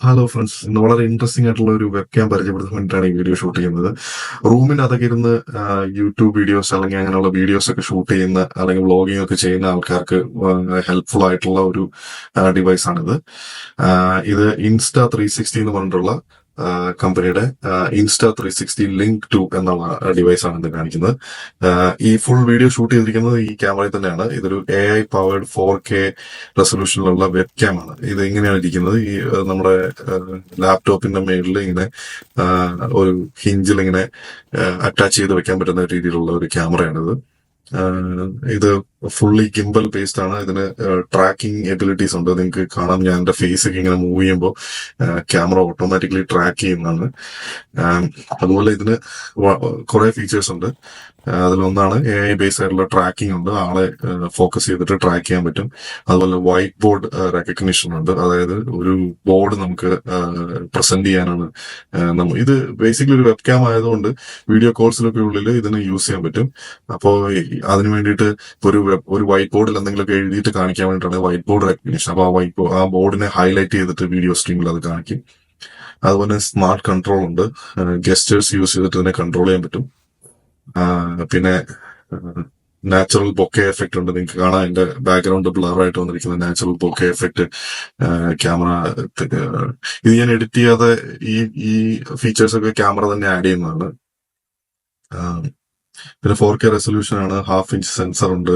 Hello friends ഇന്ന് വളരെ interesting ആയിട്ടുള്ള ഒരു വെബ് ക്യാം പരിചയപ്പെടുത്താൻ വേണ്ടിയിട്ടാണ് ഈ വീഡിയോ ഷൂട്ട് ചെയ്യുന്നത്. റൂമിനകത്തൊക്കെ ഇരുന്ന് യൂട്യൂബ് വീഡിയോസ് അല്ലെങ്കിൽ അങ്ങനെയുള്ള വീഡിയോസ് ഒക്കെ ഷൂട്ട് ചെയ്യുന്ന അല്ലെങ്കിൽ വ്ളോഗിംഗ് ഒക്കെ ചെയ്യുന്ന ആൾക്കാർക്ക് ഹെൽപ്ഫുൾ ആയിട്ടുള്ള ഒരു ഡിവൈസ് ആണിത്. ഇത് ഇൻസ്റ്റാ ത്രീ സിക്സ്റ്റി എന്ന് പറഞ്ഞിട്ടുള്ള കമ്പനിയുടെ insta three sixty link two എന്നുള്ള ഡിവൈസ് ആണ് ഇത് കാണിക്കുന്നത്. ഈ ഫുൾ വീഡിയോ ഷൂട്ട് ചെയ്തിരിക്കുന്നത് ഈ ക്യാമറയിൽ തന്നെയാണ്. ഇതൊരു A I powered four K റെസൊല്യൂഷനിലുള്ള webcam ആണ്. ഇത് ഇങ്ങനെയാണ് ഇരിക്കുന്നത്. ഈ നമ്മുടെ ലാപ്ടോപ്പിന്റെ മേളിൽ ഇങ്ങനെ ഒരു ഹിഞ്ചിൽ ഇങ്ങനെ അറ്റാച്ച് ചെയ്ത് വെക്കാൻ പറ്റുന്ന രീതിയിലുള്ള ഒരു ക്യാമറയാണിത് ഇത് ഫുള്ളി ഗിംബൽ ബേസ്ഡ് ആണ്. ഇതിന് ട്രാക്കിംഗ് എബിലിറ്റീസ് ഉണ്ട്. നിങ്ങൾക്ക് കാണാം. ഞാൻ എന്റെ ഫേസ് ഒക്കെ ഇങ്ങനെ മൂവ് ചെയ്യുമ്പോൾ ക്യാമറ ഓട്ടോമാറ്റിക്കലി ട്രാക്ക് ചെയ്യുന്നതാണ്. അതുപോലെ ഇതിന് കുറെ ഫീച്ചേഴ്സ് ഉണ്ട്. അതിലൊന്നാണ് എ ഐ ബേസ് ആയിട്ടുള്ള ട്രാക്കിംഗ് ഉണ്ട്. ആളെ ഫോക്കസ് ചെയ്തിട്ട് ട്രാക്ക് ചെയ്യാൻ പറ്റും. അതുപോലെ വൈറ്റ് ബോർഡ് റെക്കഗ്നിഷൻ ഉണ്ട്. അതായത് ഒരു ബോർഡ് നമുക്ക് പ്രസന്റ് ചെയ്യാനാണ് നമ്മൾ നമ്മ ഇത് ബേസിക്കലി ഒരു വെബ് ക്യാം ആയതുകൊണ്ട് വീഡിയോ കോൾസിലൊക്കെ ഉള്ളിൽ ഇതിന് യൂസ് ചെയ്യാൻ പറ്റും. അപ്പോൾ അതിനു വേണ്ടിയിട്ട് ഒരു ഒരു വൈറ്റ് ബോർഡിൽ എന്തെങ്കിലുമൊക്കെ എഴുതിയിട്ട് കാണിക്കാൻ വേണ്ടിയിട്ടാണ് വൈറ്റ് ബോർഡ് റെക്കഗ്നേഷൻ അപ്പോൾ ആ വൈറ്റ് ബോർഡ് ആ ബോർഡിനെ ഹൈലൈറ്റ് ചെയ്തിട്ട് വീഡിയോ സ്ട്രീമിൽ അത് കാണിക്കും. അതുപോലെ സ്മാർട്ട് കൺട്രോൾ ഉണ്ട്. ഗസ്റ്റേഴ്സ് യൂസ് ചെയ്തിട്ട് ഇതിനെ കൺട്രോൾ ചെയ്യാൻ പറ്റും. പിന്നെ നാച്ചുറൽ ബൊക്കെ എഫക്റ്റ് ഉണ്ട്. നിങ്ങൾക്ക് കാണാം എന്റെ ബാക്ക്ഗ്രൗണ്ട് ബ്ലർ ആയിട്ട് വന്നിരിക്കുന്ന നാച്ചുറൽ ബൊക്കെ എഫക്റ്റ് ക്യാമറ ഇത് ഞാൻ എഡിറ്റ് ചെയ്യാതെ ഈ ഈ ഫീച്ചേഴ്സ് ഒക്കെ ക്യാമറ തന്നെ ആഡ് ചെയ്യുന്നതാണ്. പിന്നെ ഫോർ കെ റെസൊല്യൂഷൻ ആണ് ഹാഫ് ഇഞ്ച് സെൻസർ ഉണ്ട്.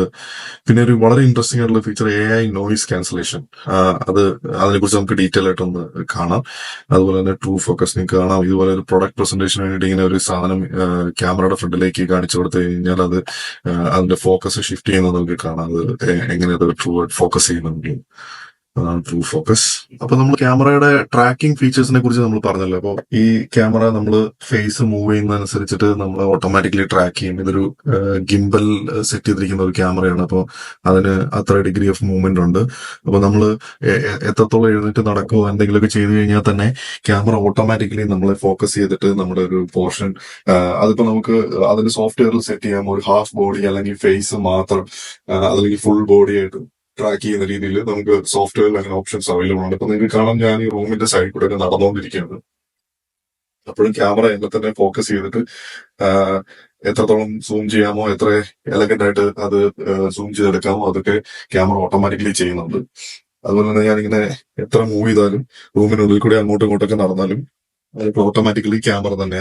പിന്നെ ഒരു വളരെ ഇൻട്രസ്റ്റിംഗ് ആയിട്ടുള്ള feature A I noise cancellation അത് അതിനെ കുറിച്ച് നമുക്ക് ഡീറ്റെയിൽ ആയിട്ടൊന്ന് കാണാം. അതുപോലെ തന്നെ ട്രൂ ഫോക്കസ് നിങ്ങൾക്ക് കാണാം. ഇതുപോലെ ഒരു പ്രൊഡക്റ്റ് പ്രസന്റേഷന് വേണ്ടി ഇങ്ങനെ ഒരു സാധനം ക്യാമറയുടെ ഫ്രണ്ടിലേക്ക് കാണിച്ചു കൊടുത്തു കഴിഞ്ഞാൽ അത് അതിന്റെ ഫോക്കസ് ഷിഫ്റ്റ് ചെയ്യുന്നത് നമുക്ക് കാണാം. അത് എങ്ങനെ അത് ട്രൂ ഫോക്കസ് ചെയ്യുന്നുണ്ട്. അതാണ് ട്രൂ ഫോക്കസ് അപ്പൊ നമ്മൾ ക്യാമറയുടെ ട്രാക്കിംഗ് ഫീച്ചേഴ്സിനെ കുറിച്ച് നമ്മൾ പറഞ്ഞല്ലോ. അപ്പോൾ ഈ ക്യാമറ നമ്മൾ ഫേസ് മൂവ് ചെയ്യുന്നതനുസരിച്ചിട്ട് നമ്മൾ ഓട്ടോമാറ്റിക്കലി ട്രാക്ക് ചെയ്യും. ഇതൊരു ഗിംബൽ സെറ്റ് ചെയ്തിരിക്കുന്ന ഒരു ക്യാമറയാണ്. അപ്പോൾ അതിന് അത്ര ഡിഗ്രി ഓഫ് മൂവ്മെന്റ് ഉണ്ട്. അപ്പോൾ നമ്മൾ എത്രത്തോളം എഴുന്നേറ്റ് നടക്കുമോ എന്തെങ്കിലുമൊക്കെ ചെയ്തു കഴിഞ്ഞാൽ തന്നെ ക്യാമറ ഓട്ടോമാറ്റിക്കലി നമ്മളെ ഫോക്കസ് ചെയ്തിട്ട് നമ്മുടെ ഒരു പോർഷൻ അതിപ്പോൾ നമുക്ക് അതിന്റെ സോഫ്റ്റ്വെയറിൽ സെറ്റ് ചെയ്യാം. ഒരു ഹാഫ് ബോഡി അല്ലെങ്കിൽ ഫേസ് മാത്രം അല്ലെങ്കിൽ ഫുൾ ബോഡി ആയിട്ട്. ട്രാക്ക് ചെയ്യുന്ന രീതിയിൽ നമുക്ക് സോഫ്റ്റ്വെയറിൽ അങ്ങനെ ഓപ്ഷൻസ് അവൈലബിൾ ആണ് ഇപ്പൊ നിങ്ങൾക്ക് കാണാം ഞാൻ ഈ റൂമിന്റെ സൈഡിൽ കൂടെ ഒക്കെ നടന്നുകൊണ്ടിരിക്കുകയാണ്. അപ്പോഴും ക്യാമറ എന്നെ തന്നെ ഫോക്കസ് ചെയ്തിട്ട് എത്രത്തോളം സൂം ചെയ്യാമോ എത്ര എലഗന്റ് ആയിട്ട് അത് സൂം ചെയ്തെടുക്കാമോ അതൊക്കെ ക്യാമറ ഓട്ടോമാറ്റിക്കലി ചെയ്യുന്നുണ്ട്. അതുപോലെ തന്നെ ഞാനിങ്ങനെ എത്ര മൂവ് ചെയ്താലും റൂമിനുള്ളിൽ കൂടി അങ്ങോട്ടും ഇങ്ങോട്ടൊക്കെ നടന്നാലും അതിപ്പോ ഓട്ടോമാറ്റിക്കലി ക്യാമറ തന്നെ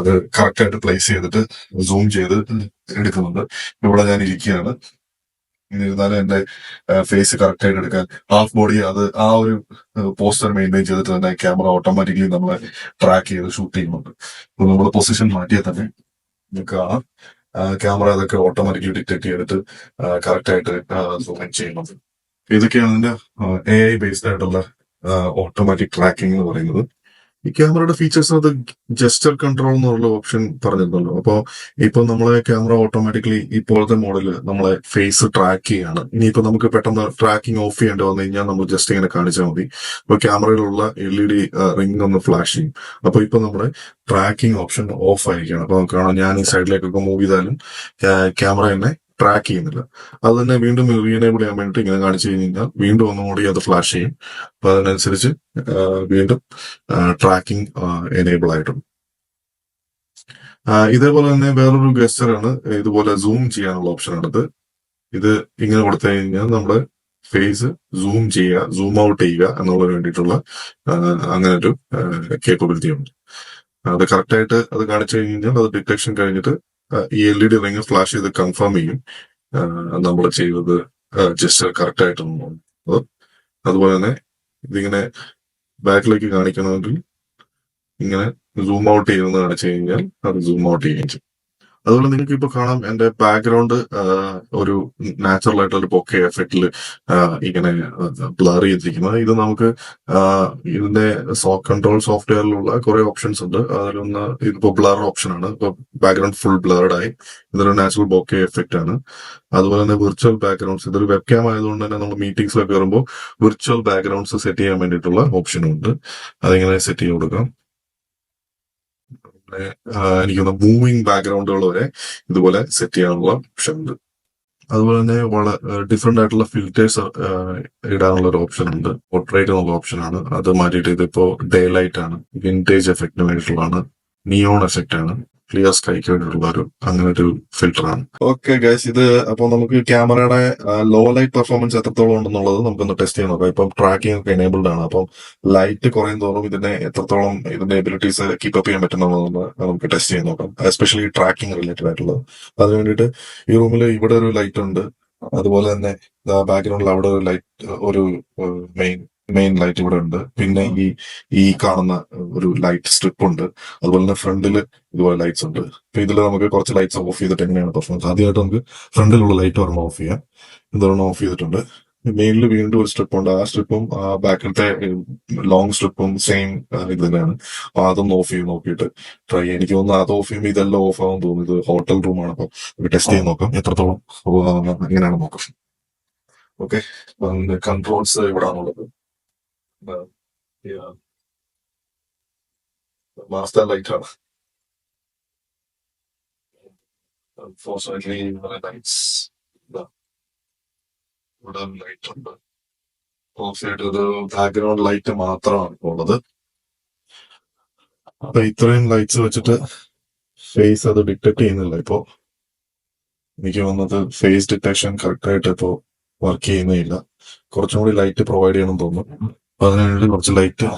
അത് കറക്റ്റ് ആയിട്ട് പ്ലേസ് ചെയ്തിട്ട് സൂം ചെയ്ത് എടുക്കുന്നുണ്ട്. ഇവിടെ ഞാൻ ഇരിക്കുകയാണ്. എന്നിരുന്നാലും എന്റെ ഫേസ് കറക്റ്റ് ആയിട്ട് എടുക്കാൻ ഹാഫ് ബോഡി അത് ആ ഒരു പോസ്റ്റർ മെയിന്റെയിൻ ചെയ്തിട്ട് തന്നെ ക്യാമറ ഓട്ടോമാറ്റിക്കലി നമ്മളെ ട്രാക്ക് ചെയ്ത് ഷൂട്ട് ചെയ്യുന്നുണ്ട്. അപ്പൊ നമ്മൾ പൊസിഷൻ മാറ്റിയാൽ തന്നെ നമുക്ക് ആ ക്യാമറ അതൊക്കെ ഓട്ടോമാറ്റിക്കലി ഡിറ്റക്ട് ചെയ്തിട്ട് കറക്റ്റ് ആയിട്ട് സൂം ചെയ്യുന്നത് ഇതൊക്കെയാണ് അതിന്റെ എ ഐ ബേസ്ഡ് ആയിട്ടുള്ള ഓട്ടോമാറ്റിക് ട്രാക്കിംഗ് എന്ന് പറയുന്നത്. ഈ ക്യാമറയുടെ ഫീച്ചേഴ്സ് അത് ജസ്റ്റർ കൺട്രോൾ എന്നുള്ള ഓപ്ഷൻ പറഞ്ഞിരുന്നല്ലോ. അപ്പോ ഇപ്പൊ നമ്മളെ ക്യാമറ ഓട്ടോമാറ്റിക്കലി ഇപ്പോഴത്തെ മോഡൽ നമ്മളെ ഫേസ് ട്രാക്ക് ചെയ്യാണ്. ഇനിയിപ്പോ നമുക്ക് പെട്ടെന്ന് ട്രാക്കിംഗ് ഓഫ് ചെയ്യേണ്ടി വന്നു കഴിഞ്ഞാൽ നമ്മൾ ജസ്റ്റ് ഇങ്ങനെ കാണിച്ചാൽ മതി. അപ്പൊ ക്യാമറയിലുള്ള എൽ ഇ ഡി റിംഗ് ഒന്ന് ഫ്ലാഷ് ചെയ്യും. അപ്പൊ ഇപ്പൊ നമ്മുടെ ട്രാക്കിംഗ് ഓപ്ഷൻ ഓഫ് ആയിരിക്കണം അപ്പൊ കാണാം ഞാൻ ഈ സൈഡിലേക്കൊക്കെ മൂവ് ചെയ്താലും ക്യാമറ എന്നെ ട്രാക്ക് ചെയ്യുന്നില്ല. അത് തന്നെ വീണ്ടും റീഎനേബിൾ ചെയ്യാൻ വേണ്ടിയിട്ട് ഇങ്ങനെ കാണിച്ചു കഴിഞ്ഞാൽ വീണ്ടും ഒന്നുകൂടി അത് ഫ്ലാഷ് ചെയ്യും. അപ്പൊ അതിനനുസരിച്ച് വീണ്ടും ട്രാക്കിംഗ് എനേബിൾ ആയിട്ടുണ്ട്. ഇതേപോലെ തന്നെ വേറൊരു ഗസ്റ്ററാണ് ഇതുപോലെ സൂം ചെയ്യാനുള്ള ഓപ്ഷൻ എടുത്ത് ഇത് ഇങ്ങനെ കൊടുത്തു കഴിഞ്ഞാൽ നമ്മുടെ ഫേസ് സൂം ചെയ്യുക സൂം ഔട്ട് ചെയ്യുക എന്നുള്ളതിന് വേണ്ടിയിട്ടുള്ള അങ്ങനെ ഒരു കേപ്പബിലിറ്റി ഉണ്ട്. അത് കറക്റ്റായിട്ട് അത് കാണിച്ചു കഴിഞ്ഞാൽ അത് ഡിറ്റക്ഷൻ കഴിഞ്ഞിട്ട് ഈ L E D ring flash ചെയ്ത് കൺഫേം ചെയ്യും. നമ്മൾ ചെയ്തത് ജസ്റ്റ് കറക്റ്റ് ആയിട്ടൊന്നും അതുപോലെ തന്നെ ഇതിങ്ങനെ ബാക്കിലേക്ക് കാണിക്കണമെങ്കിൽ ഇങ്ങനെ സൂം ഔട്ട് ചെയ്യുന്നത് കാണിച്ചു കഴിഞ്ഞാൽ അത് സൂം ഔട്ട് ചെയ്യുകയും ചെയ്യും. അതുപോലെ നിങ്ങൾക്ക് ഇപ്പൊ കാണാം എന്റെ ബാക്ക്ഗ്രൗണ്ട് ഒരു നാച്ചുറൽ ആയിട്ടുള്ള ഒരു പൊക്കെ എഫക്റ്റിൽ ഇങ്ങനെ ബ്ലർ ചെയ്തിരിക്കുന്നത്. ഇത് നമുക്ക് ഇതിന്റെ കൺട്രോൾ സോഫ്റ്റ്വെയറിലുള്ള കുറെ ഓപ്ഷൻസ് ഉണ്ട്. അതിലൊന്ന് ഇതിപ്പോ ബ്ലർ ഓപ്ഷൻ ആണ്. ഇപ്പൊ ബാക്ക്ഗ്രൗണ്ട് ഫുൾ ബ്ലർഡ് ആയി. ഇതൊരു നാച്ചുറൽ ബോക്കെ എഫക്റ്റ് ആണ്. അതുപോലെ തന്നെ വിർച്വൽ ബാക്ക്ഗ്രൗണ്ട്സ് ഇതൊരു വെബ് ക്യാം ആയതുകൊണ്ട് തന്നെ നമ്മൾ മീറ്റിംഗ്സിലൊക്കെ വരുമ്പോൾ വിർച്വൽ ബാക്ക്ഗ്രൗണ്ട്സ് സെറ്റ് ചെയ്യാൻ വേണ്ടിയിട്ടുള്ള ഓപ്ഷനും ഉണ്ട്. അതിങ്ങനെ സെറ്റ് ചെയ്ത് കൊടുക്കാം. എനിക്കൊന്ന് മൂവിങ് ബാക്ക്ഗ്രൗണ്ടുകൾ വരെ ഇതുപോലെ സെറ്റ് ചെയ്യാനുള്ള ഓപ്ഷൻ ഉണ്ട് അതുപോലെ തന്നെ വളരെ ഡിഫറെന്റ് ആയിട്ടുള്ള ഫിൽറ്റേഴ്സ് ഇടാനുള്ള ഒരു ഓപ്ഷൻ ഉണ്ട്. പോർട്രേറ്റ് എന്നുള്ള ഓപ്ഷൻ ആണ്. അത് മാറ്റിയിട്ട് ഇതിപ്പോ ഡേ ലൈറ്റ് ആണ് വിന്റേജ് എഫക്റ്റിന് വേണ്ടിയിട്ടുള്ളതാണ്. നിയോൺ എഫക്റ്റ് ആണ്. ക്ലിയർ സ്കൈക്ക് വേണ്ടിയിട്ടുള്ള ഒരു അങ്ങനെ ഒരു ഫിൽറ്റർ ആണ്. ഓക്കെ ഗൈസ് ഇത് അപ്പോൾ നമുക്ക് ക്യാമറയുടെ ലോ ലൈറ്റ് പെർഫോമൻസ് എത്രത്തോളം ഉണ്ടെന്നുള്ളത് നമുക്കൊന്ന് ടെസ്റ്റ് ചെയ്യാൻ നോക്കാം. ഇപ്പം ട്രാക്കിംഗ് ഒക്കെ എനേബിൾഡ് ആണ്. അപ്പം ലൈറ്റ് കുറയും തോറും ഇതിനെ എത്രത്തോളം ഇതിന്റെ എബിലിറ്റീസ് കീപ്പ് അപ്പ് ചെയ്യാൻ പറ്റുന്ന നമുക്ക് ടെസ്റ്റ് ചെയ്യാൻ നോക്കാം. എസ്പെഷ്യലി ട്രാക്കിംഗ് റിലേറ്റഡ് ആയിട്ടുള്ളത്. അതിന് വേണ്ടിയിട്ട് ഈ റൂമിൽ ഇവിടെ ഒരു ലൈറ്റ് ഉണ്ട്. അതുപോലെ തന്നെ ബാക്ക്ഗ്രൗണ്ടിൽ അവിടെ ഒരു ലൈറ്റ് ഒരു മെയിൻ മെയിൻ ലൈറ്റ് ഇവിടെ ഉണ്ട്. പിന്നെ ഈ ഈ കാണുന്ന ഒരു ലൈറ്റ് സ്ട്രിപ്പ് ഉണ്ട്. അതുപോലെ തന്നെ ഫ്രണ്ടിൽ ഇതുപോലെ ലൈറ്റ്സ് ഉണ്ട്. അപ്പൊ ഇതിൽ നമുക്ക് കുറച്ച് ലൈറ്റ്സ് ഓഫ് ചെയ്തിട്ട് എങ്ങനെയാണ് പെർഫോമൻസ് ആദ്യമായിട്ട് നമുക്ക് ഫ്രണ്ടിലുള്ള ലൈറ്റ് ഒരെണ്ണം ഓഫ് ചെയ്യാം. ഇതൊരെണ്ണം ഓഫ് ചെയ്തിട്ടുണ്ട്. മെയിനിൽ വീണ്ടും ഒരു സ്ട്രിപ്പ് ഉണ്ട്. ആ സ്ട്രിപ്പും ആ ബാക്കിലത്തെ ലോങ് സ്ട്രിപ്പും സെയിം ഇത് തന്നെയാണ്. അപ്പൊ അതൊന്ന് ഓഫ് ചെയ്ത് നോക്കിയിട്ട് ട്രൈ ചെയ്യാം. എനിക്ക് തോന്നുന്നു അത് ഓഫ് ചെയ്യുമ്പോൾ ഇതെല്ലാം ഓഫ് ആവും തോന്നുന്നു. ഇത് ഹോട്ടൽ റൂമാണ് അപ്പൊ ടെസ്റ്റ് ചെയ്ത് നോക്കാം. എത്രത്തോളം എങ്ങനെയാണ് നോക്കാം. ഓക്കെ കൺട്രോൾസ് ഇവിടാണുള്ളത് മാസ്റ്റർ ലൈറ്റ് later. Unfortunately, ഇവിടെ ലൈറ്റ്സ് ഇവിടെ ലൈറ്റ് ഉണ്ട് ഓഫ് ചെയ്തിട്ട് ഒരു ബാക്ക്ഗ്രൗണ്ട് ലൈറ്റ് മാത്രമാണ് ഇപ്പോൾ ഉള്ളത്. അപ്പൊ ഇത്രയും ലൈറ്റ്സ് വെച്ചിട്ട് ഫേസ് അത് ഡിറ്റക്ട് ചെയ്യുന്നില്ല ഇപ്പോ. എനിക്ക് തോന്നുന്നത് ഫേസ് ഡിറ്റക്ഷൻ കറക്റ്റ് ആയിട്ട് ഇപ്പോ വർക്ക് ചെയ്യുന്നില്ല കുറച്ചും കൂടി ലൈറ്റ് പ്രൊവൈഡ് ചെയ്യണം തോന്നുന്നു. അപ്പൊ കുറച്ച് ലൈറ്റ്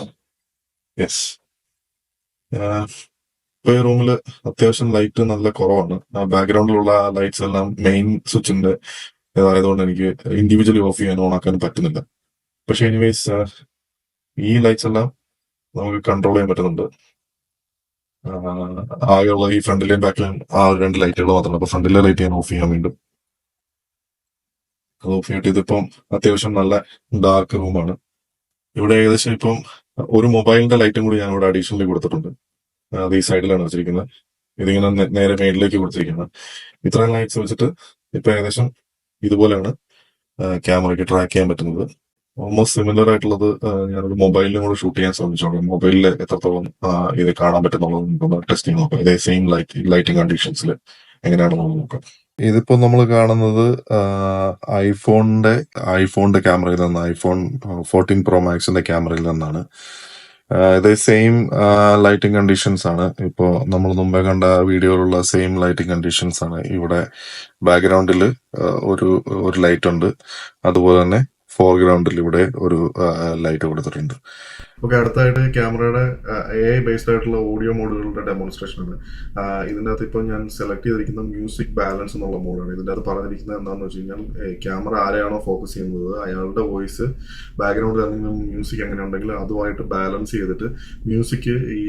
യെസ് ഇപ്പൊ ഈ റൂമിൽ അത്യാവശ്യം ലൈറ്റ് നല്ല കുറവാണ്. ബാക്ക്ഗ്രൗണ്ടിലുള്ള ലൈറ്റ്സ് എല്ലാം മെയിൻ സ്വിച്ചിന്റെ ഇതായതുകൊണ്ട് എനിക്ക് ഇൻഡിവിജ്വലി ഓഫ് ചെയ്യാൻ ഓൺ ആക്കാൻ പറ്റുന്നില്ല. പക്ഷെ എനിവേസ് ഈ ലൈറ്റ്സ് എല്ലാം നമുക്ക് കൺട്രോൾ ചെയ്യാൻ പറ്റുന്നുണ്ട്. ആകെയുള്ള ഈ ഫ്രണ്ടിലെയും ബാക്കിലെയും ആ രണ്ട് ലൈറ്റുകൾ മാത്രമാണ് അപ്പൊ ഫ്രണ്ടിലെ ലൈറ്റ് ഞാൻ ഓഫ് ചെയ്യാൻ വീണ്ടും. അത് ഓഫ് ചെയ്തിട്ട് ഇതിപ്പം അത്യാവശ്യം നല്ല ഡാർക്ക് റൂമാണ് ഇവിടെ ഏകദേശം ഇപ്പം ഒരു മൊബൈലിന്റെ ലൈറ്റും കൂടി ഞാൻ ഇവിടെ അഡീഷണലി കൊടുത്തിട്ടുണ്ട്. അത് ഈ സൈഡിലാണ് വെച്ചിരിക്കുന്നത്. ഇതിങ്ങനെ നേരെ മേളിലേക്ക് കൊടുത്തിരിക്കുന്നത് ഇത്രയും ലൈറ്റ്സ് വെച്ചിട്ട് ഇപ്പൊ ഏകദേശം ഇതുപോലെയാണ് ക്യാമറയ്ക്ക് ട്രാക്ക് ചെയ്യാൻ പറ്റുന്നത്. ഓൾമോസ്റ്റ് സിമിലർ ആയിട്ടുള്ളത് ഞാനൊരു മൊബൈലിലും കൂടെ ഷൂട്ട് ചെയ്യാൻ ശ്രമിച്ചോളാം. മൊബൈലിൽ എത്രത്തോളം ഇത് കാണാൻ പറ്റുന്നുള്ളത് ടെസ്റ്റ് ചെയ്ത് നോക്കാം. ഇതേ സെയിം ലൈറ്റ് ലൈറ്റിംഗ് കണ്ടീഷൻസിൽ എങ്ങനെയാണെന്ന് നോക്കാം. ഇതിപ്പോ നമ്മൾ കാണുന്നത് ഐഫോണിന്റെ ഐഫോണിന്റെ ക്യാമറയിൽ നിന്ന് ഐഫോൺ ഫോർട്ടീൻ പ്രോ മാക്സിന്റെ ക്യാമറയിൽ നിന്നാണ്. ഇത് സെയിം ലൈറ്റിംഗ് കണ്ടീഷൻസ് ആണ്. ഇപ്പോ നമ്മൾ മുമ്പേ കണ്ട വീഡിയോയിലുള്ള സെയിം ലൈറ്റിംഗ് കണ്ടീഷൻസ് ആണ്. ഇവിടെ ബാക്ക്ഗ്രൗണ്ടിൽ ഒരു ഒരു ലൈറ്റ് ഉണ്ട്. അതുപോലെ തന്നെ ഫോർഗ്രൗണ്ടിൽ ഇവിടെ ഒരു ലൈറ്റ് കൊടുത്തിട്ടുണ്ട്. ഓക്കെ അടുത്തായിട്ട് ക്യാമറയുടെ എ ഐ ബേസ്ഡ് ആയിട്ടുള്ള ഓഡിയോ മോഡുകളുടെ ഡെമോൺസ്ട്രേഷൻ ആണ്. ഇതിന്റെ അകത്ത് ഇപ്പോൾ ഞാൻ സെലക്ട് ചെയ്തിരിക്കുന്ന മ്യൂസിക് ബാലൻസ് എന്നുള്ള മോഡാണ് ഇതിന്റെ അകത്ത് പറഞ്ഞിരിക്കുന്നത് എന്താണെന്ന് വെച്ച് കഴിഞ്ഞാൽ ക്യാമറ ആരെയാണോ ഫോക്കസ് ചെയ്യുന്നത് അയാളുടെ വോയിസ് ബാക്ക്ഗ്രൗണ്ടിൽ എന്തെങ്കിലും മ്യൂസിക് അങ്ങനെ ഉണ്ടെങ്കിൽ അതുമായിട്ട് ബാലൻസ് ചെയ്തിട്ട് മ്യൂസിക് ഈ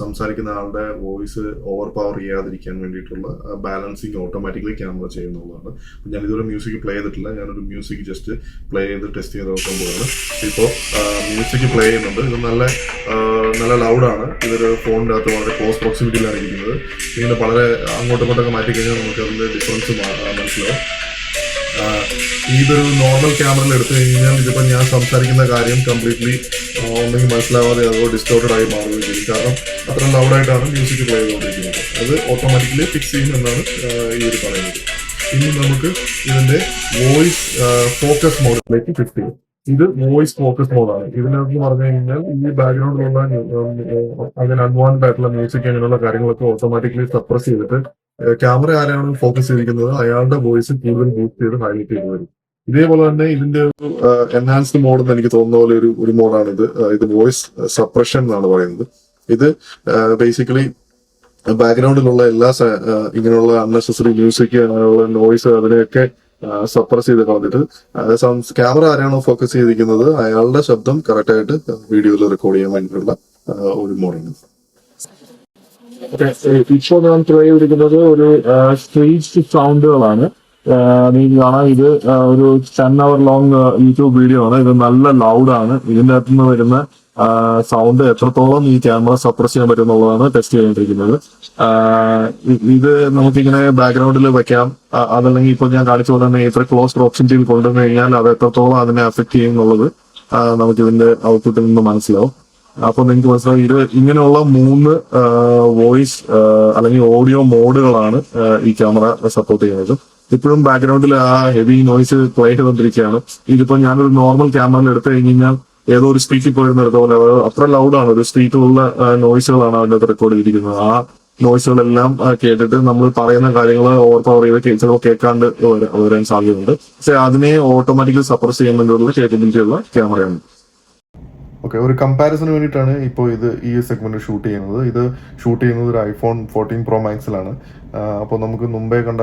സംസാരിക്കുന്ന ആളുടെ വോയിസ് ഓവർ പവർ ചെയ്യാതിരിക്കാൻ വേണ്ടിയിട്ടുള്ള ബാലൻസിങ് ഓട്ടോമാറ്റിക്കലി ക്യാമറ ചെയ്യുന്നുള്ളതാണ്. ഞാൻ ഇതുവരെ മ്യൂസിക് പ്ലേ ചെയ്തിട്ടില്ല. ഞാനൊരു മ്യൂസിക് ജസ്റ്റ് പ്ലേ ചെയ്ത് ടെസ്റ്റ് ചെയ്ത് നോക്കാൻ പോവാണ്. ഇപ്പോൾ മ്യൂസിക് പ്ലേ ചെയ്യുന്നുണ്ട്. ഇത് നല്ല നല്ല ലൗഡാണ് ഇതൊരു ഫോണിന്റെ അകത്ത് വളരെ ക്ലോസ് പ്രോക്സിമിറ്റിയിലാണ് ഇരിക്കുന്നത്. ഇങ്ങനെ വളരെ അങ്ങോട്ടും ഇങ്ങോട്ടൊക്കെ മാറ്റി കഴിഞ്ഞാൽ നമുക്ക് അതിന്റെ ഡിഫറൻസ് മനസ്സിലാവും. ഇതൊരു നോർമൽ ക്യാമറയിൽ എടുത്തു കഴിഞ്ഞാൽ ഇതിപ്പോൾ ഞാൻ സംസാരിക്കുന്ന കാര്യം കംപ്ലീറ്റ്ലി ഒന്നെങ്കിൽ മനസ്സിലാവാതെ അതോ ഡിസ്റ്റോർട്ടഡ് ആയി മാറുകയും ചെയ്യും. കാരണം അത്ര ലൗഡായിട്ടാണ് മ്യൂസിക് പ്ലേ ചെയ്തുകൊണ്ടിരിക്കുന്നത്. അത് ഓട്ടോമാറ്റിക്കലി ഫിക്സ് ചെയ്യും എന്നാണ് ഇവർ പറയുന്നത്. ഇനി നമുക്ക് ഇതിന്റെ വോയിസ് ഫോക്കസ് മോഡിലേക്ക് ഫിക്സ് ചെയ്യും. ഇത് വോയിസ് ഫോക്കസ് മോഡാണ് ഇതിനകത്ത് പറഞ്ഞു കഴിഞ്ഞാൽ ഈ ബാക്ക്ഗ്രൗണ്ടിലുള്ള അങ്ങനെ അൺവാണ്ടഡ് ആയിട്ടുള്ള മ്യൂസിക് അങ്ങനെയുള്ള കാര്യങ്ങളൊക്കെ ഓട്ടോമാറ്റിക്കലി സപ്രസ് ചെയ്തിട്ട് ക്യാമറ ആരാണ് ഫോക്കസ് ചെയ്തിരിക്കുന്നത് അയാളുടെ വോയിസ് കൂടുതൽ ബൂസ്റ്റ് ചെയ്ത് ഹൈലൈറ്റ് ചെയ്ത് വരും. ഇതേപോലെ തന്നെ ഇതിന്റെ ഒരു എൻഹാൻസ്ഡ് മോഡ് എന്ന് എനിക്ക് തോന്നുന്ന പോലെ ഒരു ഒരു മോഡാണ് ഇത്. ഇത് വോയിസ് സപ്രഷൻ എന്നാണ് പറയുന്നത്. ഇത് ബേസിക്കലി ബാക്ക്ഗ്രൗണ്ടിലുള്ള എല്ലാ ഇങ്ങനെയുള്ള അൺനെസസറി മ്യൂസിക് അങ്ങനെയുള്ള നോയ്സ് അതിനെയൊക്കെ സപ്രസ് ചെയ്ത് കളഞ്ഞിട്ട്. ക്യാമറ ആരാണോ ഫോക്കസ് ചെയ്തിരിക്കുന്നത് അയാളുടെ ശബ്ദം കറക്റ്റ് ആയിട്ട് വീഡിയോയിൽ റെക്കോർഡ് ചെയ്യാൻ വേണ്ടിയിട്ടുള്ള ഒരു മോഡാണ് ഇപ്പോൾ ഞാൻ ട്രൈ ചെയ്തിരിക്കുന്നത് ഒരു സ്ട്രീറ്റ് സൗണ്ടുകളാണ് നിങ്ങൾക്ക് കാണാം ഇത് ഒരു ten hour long YouTube video ആണ്. ഇത് നല്ല ലൗഡാണ് ഇതിന്റെ അകത്തുനിന്ന് വരുന്ന സൗണ്ട് എത്രത്തോളം ഈ ക്യാമറ സപ്രസ് ചെയ്യാൻ പറ്റും എന്നുള്ളതാണ് ടെസ്റ്റ് ചെയ്തുകൊണ്ടിരിക്കുന്നത് ഇത് നമുക്കിങ്ങനെ ബാക്ക്ഗ്രൗണ്ടിൽ വെക്കാം. അതല്ലെങ്കിൽ ഇപ്പൊ ഞാൻ കാണിച്ചു പോലെ തന്നെ ഇത്ര ക്ലോസ് പ്രോക്സിറ്റിയിൽ കൊണ്ടുവന്നു കഴിഞ്ഞാൽ അത് എത്രത്തോളം അതിനെ അഫക്ട് ചെയ്യും എന്നുള്ളത് നമുക്ക് ഇതിന്റെ ഔട്ട്പുട്ടിൽ നിന്ന് മനസ്സിലാവും. അപ്പൊ നിങ്ങൾക്ക് മനസ്സിലാവും ഇത് ഇങ്ങനെയുള്ള മൂന്ന് വോയിസ് അല്ലെങ്കിൽ ഓഡിയോ മോഡുകളാണ് ഈ ക്യാമറ സപ്പോർട്ട് ചെയ്യുന്നത്. ഇപ്പോഴും ബാക്ക്ഗ്രൗണ്ടിൽ ആ ഹെവി നോയ്സ് പ്ലേ ചെയ്തുകൊണ്ടിരിക്കുകയാണ്. ഇതിപ്പോ ഞാനൊരു നോർമൽ ക്യാമറയിൽ എടുത്തു കഴിഞ്ഞ് കഴിഞ്ഞാൽ ഏതോ ഒരു സ്ട്രീറ്റിൽ പോയിരുന്ന പോലെ അത് അത്ര ലൗഡാണ് ഒരു സ്ട്രീറ്റിലുള്ള നോയ്സുകളാണ് അതിനകത്ത് റെക്കോർഡ് ചെയ്തിരിക്കുന്നത്. ആ നോയ്സുകളെല്ലാം കേട്ടിട്ട് നമ്മൾ പറയുന്ന കാര്യങ്ങൾ ഓവർ പവർ ചെയ്ത് ചിലപ്പോൾ കേൾക്കാണ്ട് വര- വരാൻ സാധ്യതയുണ്ട്. പക്ഷെ അതിനെ ഓട്ടോമാറ്റിക്കലി സപ്രസ് ചെയ്യാൻ വേണ്ടിയുള്ള കേപ്പബിലിറ്റി ക്യാമറയാണ് ഓക്കെ ഒരു കമ്പാരിസന് വേണ്ടിയിട്ടാണ് ഇപ്പോൾ ഇത് ഈ സെഗ്മെന്റ് ഷൂട്ട് ചെയ്യുന്നത്. ഇത് ഷൂട്ട് ചെയ്യുന്നത് ഒരു ഐഫോൺ ഫോർട്ടീൻ പ്രോ മാക്സിലാണ് അപ്പോൾ നമുക്ക് മുമ്പേ കണ്ട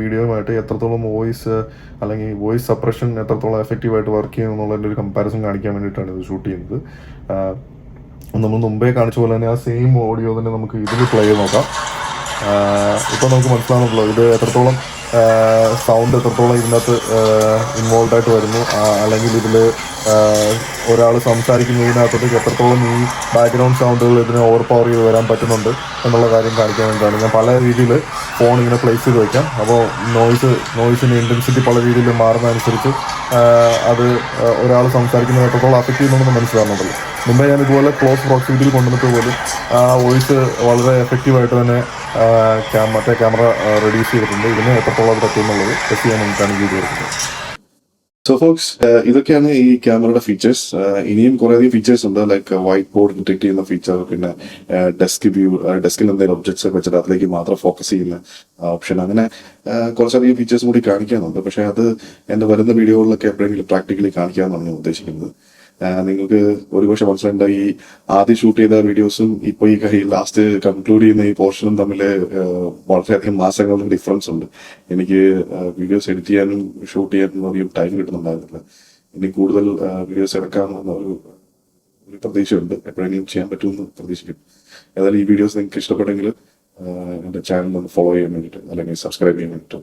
വീഡിയോയുമായിട്ട് എത്രത്തോളം വോയിസ് അല്ലെങ്കിൽ വോയിസ് സപ്രഷൻ എത്രത്തോളം എഫക്റ്റീവായിട്ട് വർക്ക് ചെയ്യുന്നു എന്നുള്ളതിന്റെ ഒരു കമ്പാരിസൺ കാണിക്കാൻ വേണ്ടിയിട്ടാണ് ഇത് ഷൂട്ട് ചെയ്യുന്നത്. നമ്മൾ മുമ്പേ കാണിച്ച പോലെ തന്നെ ആ സെയിം ഓഡിയോ തന്നെ നമുക്ക് ഇതിൽ പ്ലേ ചെയ്ത് നോക്കാം. ഇപ്പോൾ നമുക്ക് മനസ്സിലാവുന്നുള്ളൂ ഇത് എത്രത്തോളം സൗണ്ട് എത്രത്തോളം ഇതിനകത്ത് ഇൻവോൾവ് ആയിട്ട് വരുന്നു. അല്ലെങ്കിൽ ഇതിൽ ഒരാൾ സംസാരിക്കുന്നതിനകത്തോട്ട് എത്രത്തോളം ഈ ബാക്ക്ഗ്രൗണ്ട് സൗണ്ടുകൾ ഇതിനെ ഓവർ പവർ ചെയ്ത് വരാൻ പറ്റുന്നുണ്ട് എന്നുള്ള കാര്യം കാണിക്കാൻ വേണ്ടിയാണ് ഞാൻ പല രീതിയിൽ ഫോൺ ഇങ്ങനെ പ്ലേസ് ചെയ്ത് വയ്ക്കാം അപ്പോൾ നോയ്സ് നോയ്സിന്റെ ഇന്റൻസിറ്റി പല രീതിയിൽ മാറുന്നതനുസരിച്ച് അത് ഒരാൾ സംസാരിക്കുന്നത് എത്രത്തോളം അഫക്റ്റ് ചെയ്യുന്നുണ്ടെന്ന് മനസ്സിലാകുന്നുണ്ടല്ലോ മുമ്പേ ഞാൻ ഇതുപോലെ ക്ലോസ് പ്രോക്സിമിറ്റിയിൽ കൊണ്ടുവന്നിട്ട് പോലും ആ വോയിസ് വളരെ എഫക്റ്റീവായിട്ട് തന്നെ മറ്റേ ക്യാമറ റെഡ്യൂസ് ചെയ്തിട്ടുണ്ട്. ഇതിന് എത്രത്തോളം പറ്റുമെന്നുള്ളത് ടെസ്റ്റ് ചെയ്യാൻ വേണ്ടിയിട്ടാണ് വീഡിയോ സോ ഫോക്സ് ഇതൊക്കെയാണ് ഈ ക്യാമറയുടെ ഫീച്ചേഴ്സ് ഇനിയും കുറേയധികം ഫീച്ചേഴ്സ് ഉണ്ട്. ലൈക്ക് വൈറ്റ് ബോർഡ് ഡിറ്റക്ട് ചെയ്യുന്ന ഫീച്ചർ പിന്നെ ഡെസ്ക് വ്യൂ ഡെസ്കിൽ എന്തെങ്കിലും ഒബ്ജക്ട്സ് ഒക്കെ വെച്ചിട്ട് അതിലേക്ക് മാത്രം ഫോക്കസ് ചെയ്യുന്ന ഓപ്ഷൻ അങ്ങനെ കുറച്ചധികം ഫീച്ചേഴ്സ് കൂടി കാണിക്കാനുണ്ട്. പക്ഷേ അത് എന്റെ വരുന്ന വീഡിയോകളിലൊക്കെ എപ്പോഴെങ്കിലും പ്രാക്ടിക്കലി കാണിക്കാമെന്നാണ് ഞാൻ ഉദ്ദേശിക്കുന്നത്. നിങ്ങൾക്ക് ഒരുപക്ഷെ മനസ്സിലുണ്ട് ഈ ആദ്യം ഷൂട്ട് ചെയ്ത വീഡിയോസും ഇപ്പൊ ഈ ലാസ്റ്റ് കൺക്ലൂഡ് ചെയ്യുന്ന ഈ പോർഷനും തമ്മിൽ വളരെയധികം മാസങ്ങളുടെ ഡിഫറൻസ് ഉണ്ട്. എനിക്ക് വീഡിയോസ് എഡിറ്റ് ചെയ്യാനും ഷൂട്ട് ചെയ്യാനും അധികം ടൈം കിട്ടുന്നുണ്ടായിരുന്നില്ല. ഇനി കൂടുതൽ വീഡിയോസ് ഇറക്കാമെന്ന ഒരു ഒരു പ്രതീക്ഷയുണ്ട്. എപ്പോഴെങ്കിലും ചെയ്യാൻ പറ്റുമെന്ന് പ്രതീക്ഷിക്കും. ഏതായാലും ഈ വീഡിയോസ് നിങ്ങൾക്ക് ഇഷ്ടപ്പെട്ടെങ്കിൽ എന്റെ ചാനൽ ഒന്ന് ഫോളോ ചെയ്യാൻ വേണ്ടിയിട്ട് അല്ലെങ്കിൽ സബ്സ്ക്രൈബ് ചെയ്യാൻ വേണ്ടിയിട്ട്